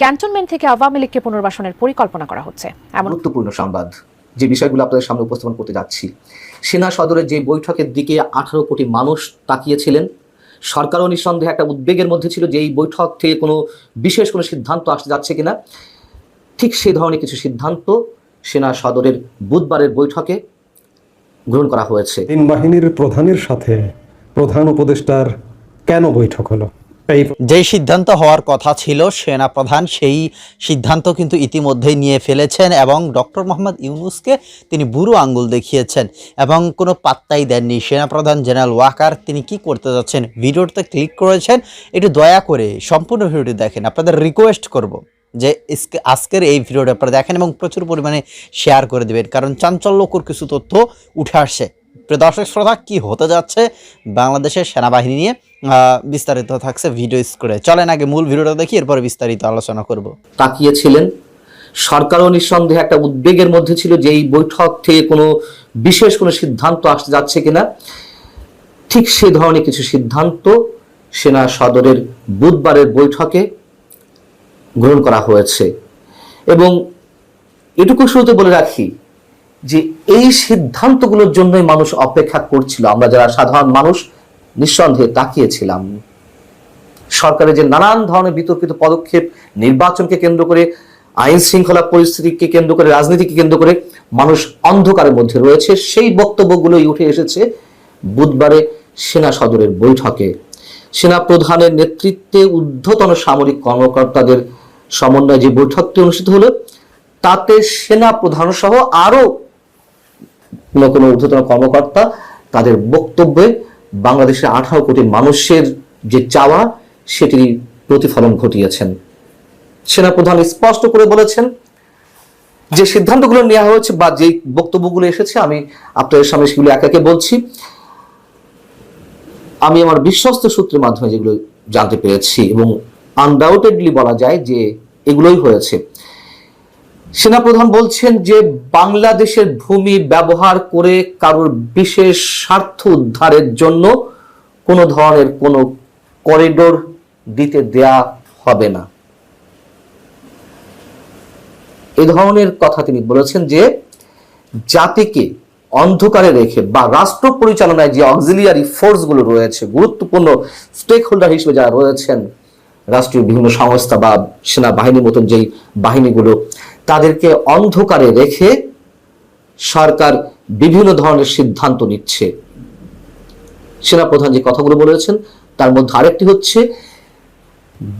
Cantonment থেকে আওয়ামী লীগকে পুনর্বাসনের পরিকল্পনা করা হচ্ছে। এমন গুরুত্বপূর্ণ সংবাদ যে বিষয়গুলো আপনাদের সামনে উপস্থাপন করতে যাচ্ছি। সেনা সদরের যে বৈঠকের দিকে আঠারো কোটি মানুষ তাকিয়েছিলেন সরকারও নিঃসন্দেহে একটা উদ্বেগের মধ্যে ছিল যে এই বৈঠক থেকে কোনো বিশেষ কোনো সিদ্ধান্ত আসতে যাচ্ছে কিনা। ঠিক সেই ধরনের কিছু সিদ্ধান্ত সেনা সদরের বুধবারের বৈঠকে গ্রহণ করা হয়েছে। তিন বাহিনীর প্রধানের সাথে প্রধান উপদেষ্টার কেন বৈঠক হলো? যেই সিদ্ধান্ত হওয়ার কথা ছিল সেনা প্রধান সেই সিদ্ধান্ত কিন্তু ইতিমধ্যেই নিয়ে ফেলেছেন এবং ডক্টর মোহাম্মদ ইউনুসকে তিনি বুড়ো আঙ্গুল দেখিয়েছেন এবং কোনো পাত্তাই দেননি। সেনাপ্রধান জেনারেল ওয়াকার, তিনি কি করতে যাচ্ছেন ভিডিওতে ক্লিক করেছেন, একটু দয়া করে সম্পূর্ণ ভিডিওটি দেখেন। আপনাদের রিকোয়েস্ট করব যে আজকের এই ভিডিওটা আপনারা দেখেন এবং প্রচুর পরিমাণে শেয়ার করে দেবেন, কারণ চাঞ্চল্যকর কিছু তথ্য উঠে আসছে। প্রিয় দর্শক শ্রোতা, কি হতে যাচ্ছে বাংলাদেশের সেনাবাহিনী নিয়ে? বিস্তারিত থাকছে ভিডিও স্ক্রিনে। চলেন আগে মূল ভিডিওটা দেখি, এরপরে বিস্তারিত আলোচনা করব। তাকিয়েছিলেন। সরকারও নিঃসন্দেহে একটা উদ্বেগের মধ্যে ছিল যে এই বৈঠক থেকে কোনো বিশেষ কোনো সিদ্ধান্ত আসতে যাচ্ছে কিনা। ঠিক সেই ধরনের কিছু সিদ্ধান্ত সেনা সদরের বুধবারের বৈঠকে গ্রহণ করা হয়েছে। এবং এটুকু শুরুতে বলে রাখি যে এই সিদ্ধান্তগুলোর জন্যই মানুষ অপেক্ষা করছিল। আমরা যারা সাধারণ মানুষ, নিঃসন্দেহে তাকিয়েছিলাম। সরকারের যে নানান ধরনের বিতর্কিত পদক্ষেপ, নির্বাচনকে কেন্দ্র করে, আইন শৃঙ্খলা পরিস্থিতিকে কেন্দ্র করে, রাজনীতিকে কেন্দ্র করে মানুষ অন্ধকারের মধ্যে রয়েছে। সেই বক্তব্যগুলোই উঠে এসেছে বুধবারে সেনা সদরের বৈঠকে। সেনা প্রধানের নেতৃত্বে ঊর্ধ্বতন সামরিক কর্মকর্তাদের সমন্বয়ে যে বৈঠকটি অনুষ্ঠিত হলো, তাতে সেনা প্রধান সহ আরও কোনো ঊর্ধ্বতন কর্মকর্তা তাদের বক্তব্যে বাংলাদেশের আঠারো কোটি মানুষের যে চাওয়া, সেটির প্রতিফলন ঘটিয়েছেন। সেনাপ্রধান স্পষ্ট করে বলেছেন, যে সিদ্ধান্তগুলো নেওয়া হয়েছে বা যে বক্তব্যগুলো এসেছে, আমি আপনাদের সামনে সেগুলো একে একে বলছি। আমি আমার বিশ্বস্ত সূত্রের মাধ্যমে যেগুলো জানতে পেরেছি এবং আনডাউটেডলি বলা যায় যে এগুলোই হয়েছে। সেনাপ্রধান বলছেন যে বাংলাদেশের ভূমি ব্যবহার করে কারোর বিশেষ স্বার্থ উদ্ধারের জন্য কোনো ধরনের কোনো করিডোর দিতে দেয়া হবে না। এ ধরনের কথা তিনি বলেছেন যে জাতিকে অন্ধকারে রেখে বা রাষ্ট্র পরিচালনায় যে অক্সিলিয়ারি ফোর্সগুলো রয়েছে, গুরুত্বপূর্ণ স্টেক হোল্ডার হিসেবে যারা রয়েছেন, রাষ্ট্রীয় বিভিন্ন সংস্থা বা সেনাবাহিনীর মতন যেই বাহিনীগুলো তাদেরকে অন্ধকারে রেখে সরকার বিভিন্ন ধরনের সিদ্ধান্ত নিচ্ছে। সেনাপ্রধান যে কথাগুলো বলেছেন, তার মধ্যে আরেকটি হচ্ছে,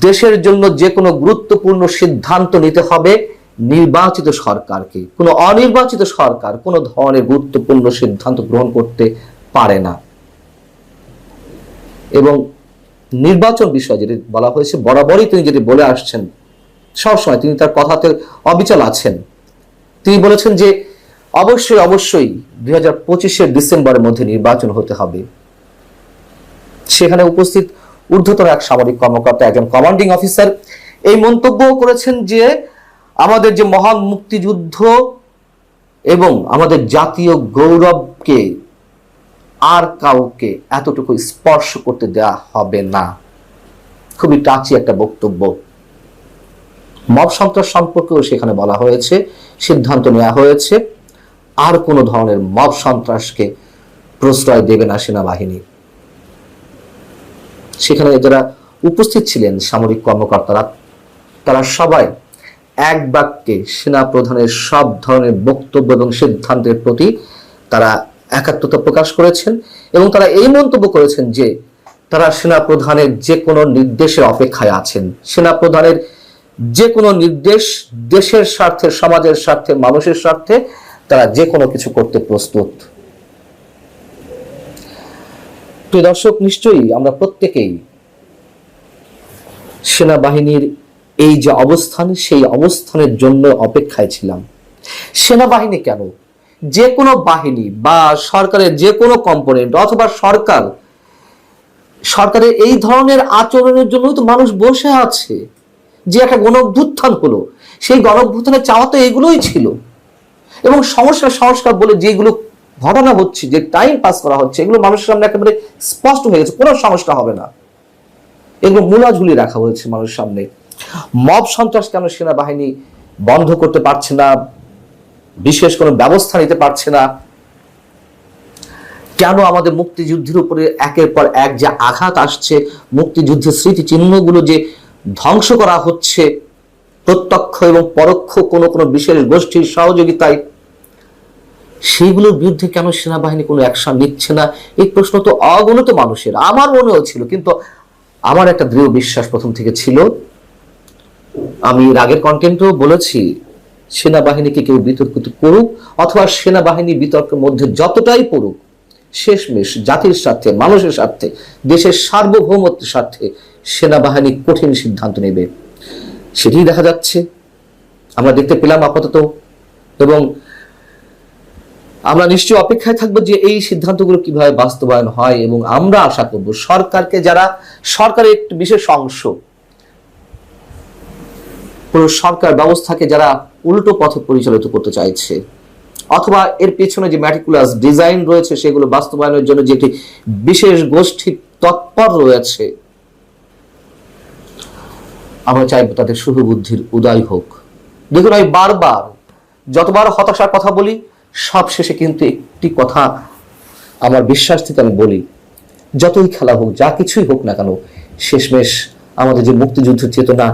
দেশের জন্য যে কোনো গুরুত্বপূর্ণ সিদ্ধান্ত নিতে হবে নির্বাচিত সরকারকে। কোনো অনির্বাচিত সরকার কোনো ধরনের গুরুত্বপূর্ণ সিদ্ধান্ত গ্রহণ করতে পারে না। এবং নির্বাচন বিষয় যেটি বলা হয়েছে, বরাবরই তিনি যেটি বলে আসছেন সবসময় তিনি তার কথাতে অবিচল আছেন। তিনি বলেছেন যে, অবশ্যই অবশ্যই দুই হাজার পঁচিশের ডিসেম্বরের মধ্যে নির্বাচন হতে হবে। সেখানে উপস্থিত ঊর্ধ্বতন এক সামরিক কর্মকর্তা একজন কমান্ডিং অফিসার এই মন্তব্য করেছেন যে, আমাদের যে মহান মুক্তিযুদ্ধ এবং আমাদের জাতীয় গৌরবকে আর কাউকে এতটুকু স্পর্শ করতে দেওয়া হবে না। খুবই টাচি একটা বক্তব্য। মব সন্ত্রাস সম্পর্কেও সেখানে বলা হয়েছে, সিদ্ধান্ত নেওয়া হয়েছে। আর কোনো ধরনের মব সন্ত্রাসকে প্রশ্রয় দেবে না সেনাবাহিনী। সেখানে যারা উপস্থিত ছিলেন সামরিক কর্মকর্তারা, তারা সবাই এক বাক্যে সেনা প্রধানের সব ধরনের বক্তব্য এবং সিদ্ধান্তের প্রতি তারা একাত্মতা প্রকাশ করেছেন এবং তারা এই মন্তব্য করেছেন যে তারা সেনা প্রধানের যে কোনো নির্দেশের অপেক্ষায় আছেন। সেনা প্রধানের যে কোনো নির্দেশ দেশের স্বার্থে, সমাজের স্বার্থে, মানুষের স্বার্থে তারা যে কোনো কিছু করতে প্রস্তুত। প্রিয় দর্শক, নিশ্চয়ই আমরা প্রত্যেকেই সেনাবাহিনীর এই যে অবস্থান, সেই অবস্থানের জন্য অপেক্ষায় ছিলাম। সেনাবাহিনী কেন? যে কোনো বাহিনী বা সরকারের যে কোনো কম্পোনেন্ট অথবা সরকার, সরকারের এই ধরনের আচরণের জন্যই তো মানুষ বসে আছে। যে একটা গণ অভ্যুত্থান হলো, সেই গণ অভ্যুত্থানের চাওয়া তো এগুলোই ছিল। এবং সংস্কার সংস্কার বলে যেগুলো ঘটনা হচ্ছে, যে টাইম পাস করা হচ্ছে, এগুলো মানুষের সামনে একেবারে স্পষ্ট হয়ে গেছে, কোনো সংস্কার হবে না। এগুলো মূলা ঝুলিয়ে রাখা হয়েছে মানুষের সামনে। মব সন্ত্রাস কেন সেনাবাহিনী বন্ধ করতে পারছে না? বিশেষ কোনো ব্যবস্থা নিতে পারছে না? কেন আমাদের মুক্তিযুদ্ধের উপরে একের পর এক যে আঘাত আসছে, মুক্তিযুদ্ধের স্মৃতি চিহ্নগুলো যে ধ্বংস করা হচ্ছে প্রত্যক্ষ এবং পরোক্ষ কোনো কোনো বিশেষ গোষ্ঠীর সহযোগিতায়। সেইগুলোর বিরুদ্ধে কেন সেনাবাহিনী কোনো অ্যাকশন নিচ্ছে না? এই প্রশ্ন তো অগণিত মানুষের। আমার মনেও ছিল, কিন্তু আমার একটা দৃঢ় বিশ্বাস প্রথম থেকে ছিল। আমি এর আগের কন্টেন্টও বলেছি, সেনাবাহিনীকে কেউ বিতর্কিত করুক অথবা সেনাবাহিনী বিতর্কের মধ্যে যতটাই পড়ুক, শেষমেশ জাতির স্বার্থে, মানুষের স্বার্থে, দেশের সার্বভৌমত্বের স্বার্থে সেনাবাহিনী কঠিন সিদ্ধান্ত নেবে। সেটি দেখা যাচ্ছে। আমরা দেখতে পেলাম আপাতত এবং আমরা নিশ্চয় অপেক্ষায় থাকব যে এই সিদ্ধান্তগুলো কীভাবে বাস্তবায়ন হয় এবং আমরা আশা করব সরকারকে যারা সরকারের একটি বিশেষ অংশ, পুরো সরকার ব্যবস্থাকে যারা উল্টো পথে পরিচালিত করতে চাইছে, অথবা এর পেছনে যে ম্যাটিকুলাস ডিজাইন রয়েছে সেগুলো বাস্তবায়নের জন্য যে একটি বিশেষ গোষ্ঠী তৎপর রয়েছে আমরা চাইব তাদের শুভ বুদ্ধির উদয় হোক। দেখুন আমি বারবার, যতবার হতাশার কথা বলি, সব শেষে কিন্তু একটি কথা আমার বিশ্বাস থেকে আমি বলি, যতই খেলা হোক, যা কিছুই হোক না কেন, শেষমেশ আমাদের যে মুক্তিযুদ্ধের চেতনা,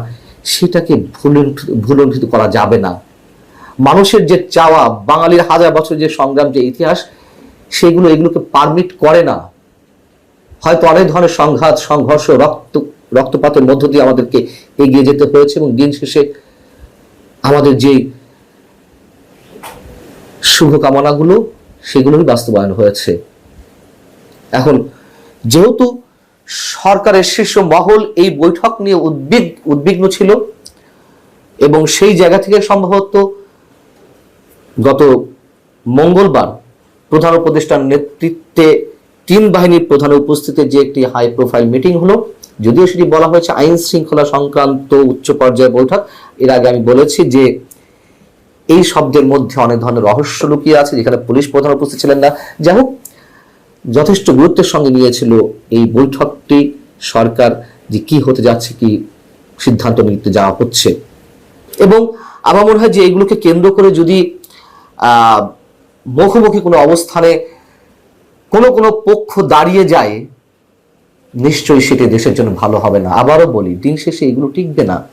সেটাকে ভুলুণ্ঠিত করা যাবে না। মানুষের যে চাওয়া, বাঙালির হাজার বছর যে সংগ্রাম, যে ইতিহাস, সেগুলো এগুলোকে পারমিট করে না। হয়তো অনেক ধরনের সংঘাত, সংঘর্ষ, রক্ত রক্তপাতের মধ্য দিয়ে আমাদেরকে এগিয়ে যেতে হয়েছে এবং দিন শেষে আমাদের যে শুভকামনাগুলো সেগুলোই বাস্তবায়ন হয়েছে। এখন যেহেতু সরকারের শীর্ষ মহল এই বৈঠক নিয়ে উদ্বিগ, উদ্বিগ্ন ছিল এবং সেই জায়গা থেকে সম্ভবত গত মঙ্গলবার প্রধান উপদেষ্টার নেতৃত্বে তিন বাহিনীর প্রধানের উপস্থিতিতে যে একটি হাই প্রোফাইল মিটিং হলো যদিও সেটি বলা হয়েছে আইন শৃঙ্খলা সংক্রান্ত উচ্চ পর্যায়ের বৈঠক, এর আগে আমি বলেছি যে এই শব্দের মধ্যে অনেক ধরনের রহস্য লুকিয়ে আছে যেখানে পুলিশ প্রধান উপস্থিত ছিলেন না। যাই হোক, যথেষ্ট গুরুত্বের সঙ্গে নিয়েছিল এই বৈঠকটি। সরকার যে কি হতে যাচ্ছে, কি সিদ্ধান্ত নিতে যাওয়া হচ্ছে। এবং আমার মনে হয় যে এগুলোকে কেন্দ্র করে যদি মুখোমুখি কোনো অবস্থানে কোনো কোনো পক্ষ দাঁড়িয়ে যায় নিশ্চয়ই সেটি দেশের জন্য ভালো হবে না। আবারও বলি, দিন শেষে এগুলো টিকবে না।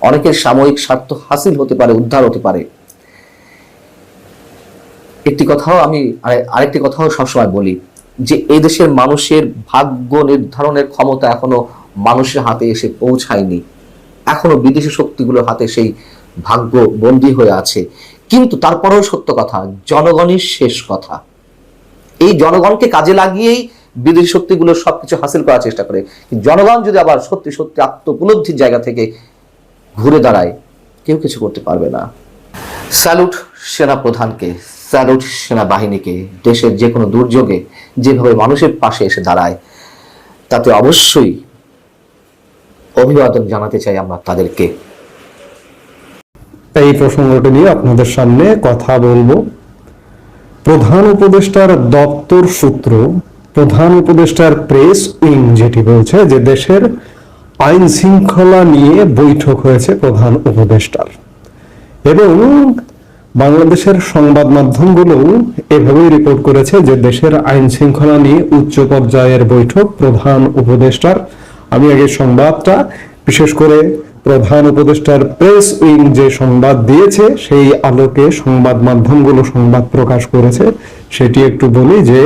অনেকের সাময়িক স্বার্থ হাসিল হতে পারে, উদ্ধার হতে পারে। একটি কথাও আমি আরেকটি কথাও সবসময় বলি, যে এই দেশের মানুষের ভাগ্য নির্ধারণের ক্ষমতা এখনও মানুষের হাতে এসে পৌঁছায়নি। এখনও বিদেশি শক্তিগুলোর হাতে সেই ভাগ্য বন্দী হয়ে আছে। কিন্তু তারপরেও সত্য কথা, জনগণের শেষ কথা। এই জনগণকে কাজে লাগিয়েই বিদেশি শক্তিগুলো সবকিছু হাসিল করার চেষ্টা করে। জনগণ যদি আবার সত্যি সত্যি আত্ম উপলব্ধির জায়গা থেকে ঘুরে দাঁড়ায়, কেউ কিছু করতে পারবে না। স্যালুট সেনা প্রধানকে স্যালুট সেনাবাহিনীকে, দেশের যে কোনো দুর্যোগে যেভাবে মানুষের পাশে এসে দাঁড়ায়, তাতে অবশ্যই অভিবাদন জানাতে চাই আমরা তাদেরকে। এই প্রসঙ্গটি নিয়ে আপনাদের সামনে কথা বলব। প্রধান উপদেষ্টার দপ্তর সূত্র প্রধান উপদেষ্টার প্রেস উইং যেটি বলছে যে দেশের আইন শৃঙ্খলা নিয়ে বৈঠক হয়েছে প্রধান উপদেষ্টার। এবং বাংলাদেশের সংবাদ মাধ্যমগুলো এভাবেই রিপোর্ট করেছে যে দেশের আইন শৃঙ্খলা নিয়ে উচ্চ পর্যায়ের বৈঠক প্রধান উপদেষ্টার। আমি আগে সংবাদটা, বিশেষ করে প্রধান উপদেষ্টার প্রেস উইং যে সংবাদ দিয়েছে, সেই আলোকে সংবাদ মাধ্যমগুলো সংবাদ প্রকাশ করেছে, সেটি একটু বলি যে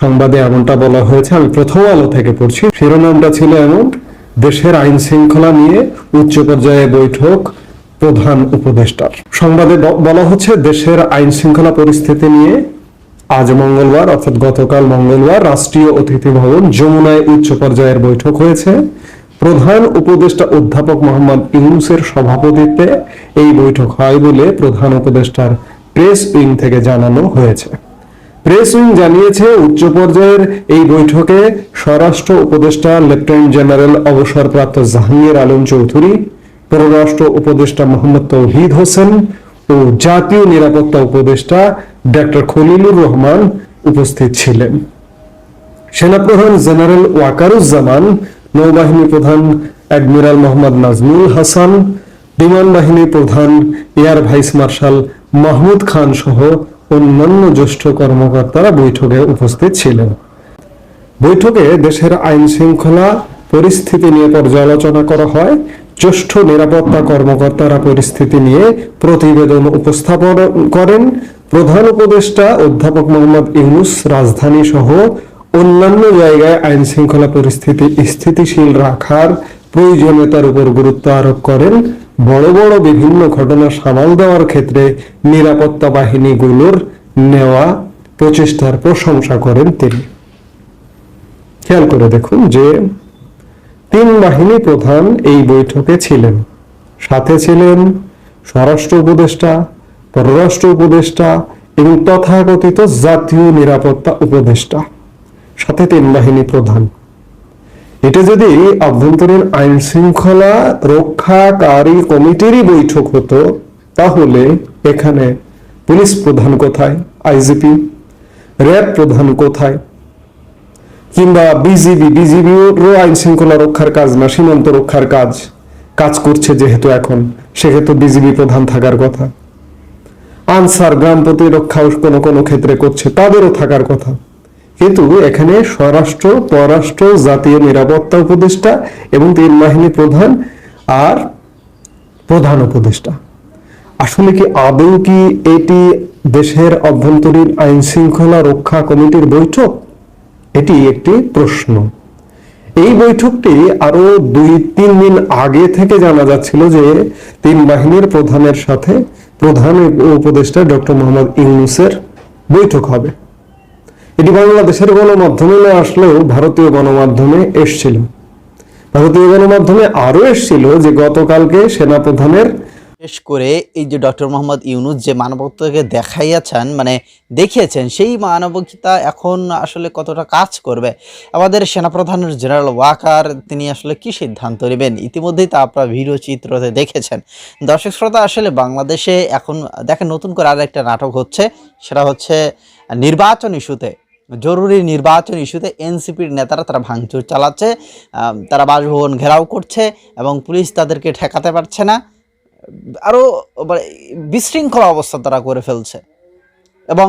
সংবাদে এমনটা বলা হয়েছে, আমি প্রথম আলো থেকে পড়ছি। শিরোনামটা ছিল এমন, দেশের আইন শৃঙ্খলা নিয়ে উচ্চ পর্যায়ে বৈঠক প্রধান উপদেষ্টার। সংবাদে বলা হচ্ছে, দেশের আইন শৃঙ্খলা পরিস্থিতি নিয়ে আজ মঙ্গলবার, অর্থাৎ গতকাল মঙ্গলবার, রাষ্ট্রীয় অতিথি ভবন যমুনায় উচ্চ পর্যায়ের বৈঠক হয়েছে। প্রধান উপদেষ্টা অধ্যাপক মোহাম্মদ ইউনুসের সভাপতিত্বে এই বৈঠক হয় বলে প্রধান উপদেষ্টার প্রেস উইং থেকে জানানো হয়েছে। প্রেস উইং জানিয়েছে, উচ্চ পর্যায়ের এই বৈঠকে স্বরাষ্ট্র উপদেষ্টা লেফটেন্যান্ট জেনারেল অবসরপ্রাপ্ত জাহাঙ্গীর আলম চৌধুরী, পররাষ্ট্র উপদেষ্টা মোহাম্মদ তৌহিদ হোসেন ও জাতীয় নিরাপত্তা উপদেষ্টা ডক্টর খলিলুর রহমান উপস্থিত ছিলেন। সেনাপ্রধান জেনারেল ওয়াকারুজ্জামান, নৌবাহিনী প্রধান অ্যাডমিরাল মোহাম্মদ নাজমুল হাসান, বিমান বাহিনী প্রধান air vice marshal Mahmud Khan সহ অন্যান্য জ্যেষ্ঠ কর্মকর্তারা বৈঠকে উপস্থিত ছিলেন। বৈঠকে দেশের আইন শৃঙ্খলা, পরিস্থিতি নিয়ে পর্যালোচনা করা হয়। জ্যেষ্ঠ নিরাপত্তা কর্মকর্তারা পরিস্থিতি নিয়ে প্রতিবেদন উপস্থাপন করেন। প্রধান উপদেষ্টা অধ্যাপক মোহাম্মদ ইউনুস রাজধানী সহ অন্যান্য জায়গায় আইন শৃঙ্খলা পরিস্থিতি স্থিতিশীল রাখার প্রয়োজনীয়তার উপর গুরুত্ব আরোপ করেন। বড় বড় বিভিন্ন ঘটনা সামাল দেওয়ার ক্ষেত্রে নিরাপত্তা বাহিনীগুলোর নেওয়া প্রচেষ্টার প্রশংসা করেন তিনি। খেয়াল করে দেখুন যে তিন বাহিনী প্রধান এই বৈঠকে ছিলেন। সাথে ছিলেন স্বরাষ্ট্র উপদেষ্টা, পররাষ্ট্র উপদেষ্টা এবং তথাকথিত জাতীয় নিরাপত্তা উপদেষ্টা। সাথে তিন বাহিনী প্রধান। এটা যদি আভ্যন্তরীণ আইন শৃঙ্খলা রক্ষাকারী কমিটিরই বৈঠক হতো, তাহলে এখানে পুলিশ প্রধান কোথায়? আইজিপি। র্যাব প্রধান কোথায়? কিংবা বিজিবি। বিজিবিরও আইন শৃঙ্খলা রক্ষার কাজ না, সীমান্ত রক্ষার কাজ কাজ করছে যেহেতু এখন সেক্ষেত্রে বিজিবি প্রধান থাকার কথা। আনসার গ্রাম প্রতিরক্ষাও কোনো কোনো ক্ষেত্রে করছে, তাদেরও থাকার কথা। কিন্তু এখানে স্বরাষ্ট্র, পররাষ্ট্র, জাতীয় নিরাপত্তা উপদেষ্টা এবং তিন বাহিনী প্রধান আর প্রধান উপদেষ্টা। আসলে কি আদৌ কি এটি দেশের অভ্যন্তরীণ আইন শৃঙ্খলা রক্ষা কমিটির বৈঠক? এটি একটি প্রশ্ন। এই বৈঠকটি আরও দুই, তিন দিন আগে থেকে জানা যাচ্ছিল যে তিন বাহিনীর প্রধানের সাথে প্রধান উপদেষ্টা ডক্টর মোহাম্মদ ইউনুসের বৈঠক হবে। এটি বাংলাদেশের গণমাধ্যমে না আসলেও ভারতীয় গণমাধ্যমে এসছিল। ভারতীয় গণমাধ্যমে আরও এসছিল যে গতকালকে সেনাপ্রধানের বিশেষ করে এই যে ডক্টর মোহাম্মদ ইউনুস যে মানবতাকে দেখাইয়াছেন মানে দেখিয়েছেন, সেই মানবিকতা এখন আসলে কতটা কাজ করবে? আমাদের সেনাপ্রধান জেনারেল ওয়াকার, তিনি আসলে কি সিদ্ধান্ত নেবেন? ইতিমধ্যেই তা আপনারা ভিডিও চিত্রতে দেখেছেন। দর্শক শ্রোতা, আসলে বাংলাদেশে এখন দেখেন নতুন করে আর একটা নাটক হচ্ছে, সেটা হচ্ছে নির্বাচন ইস্যুতে। জরুরি নির্বাচন ইস্যুতে এনসিপির নেতারা তারা ভাঙচুর চালাচ্ছে তারা বাসভবন ঘেরাও করছে এবং পুলিশ তাদেরকে ঠেকাতে পারছে না। আরও মানে বিশৃঙ্খলা অবস্থা তারা করে ফেলছে। এবং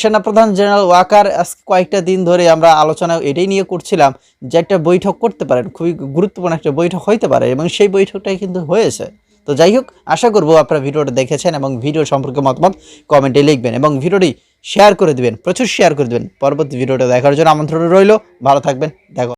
সেনাপ্রধান জেনারেল ওয়াকার কয়েকটা দিন ধরে আমরা আলোচনা এটাই নিয়ে করছিলাম যে একটা বৈঠক করতে পারেন, খুবই গুরুত্বপূর্ণ একটা বৈঠক হইতে পারে এবং সেই বৈঠকটাই কিন্তু হয়েছে। তো যাই হোক, আশা করব আপনারা ভিডিওটা দেখেছেন এবং ভিডিও সম্পর্কে মতামত কমেন্টে লিখবেন এবং ভিডিওটি শেয়ার করে দেবেন, প্রচুর শেয়ার করে দেবেন। পরবর্তী ভিডিওটা দেখার জন্য আমন্ত্রণ রইল, ভালো থাকবেন, দেখো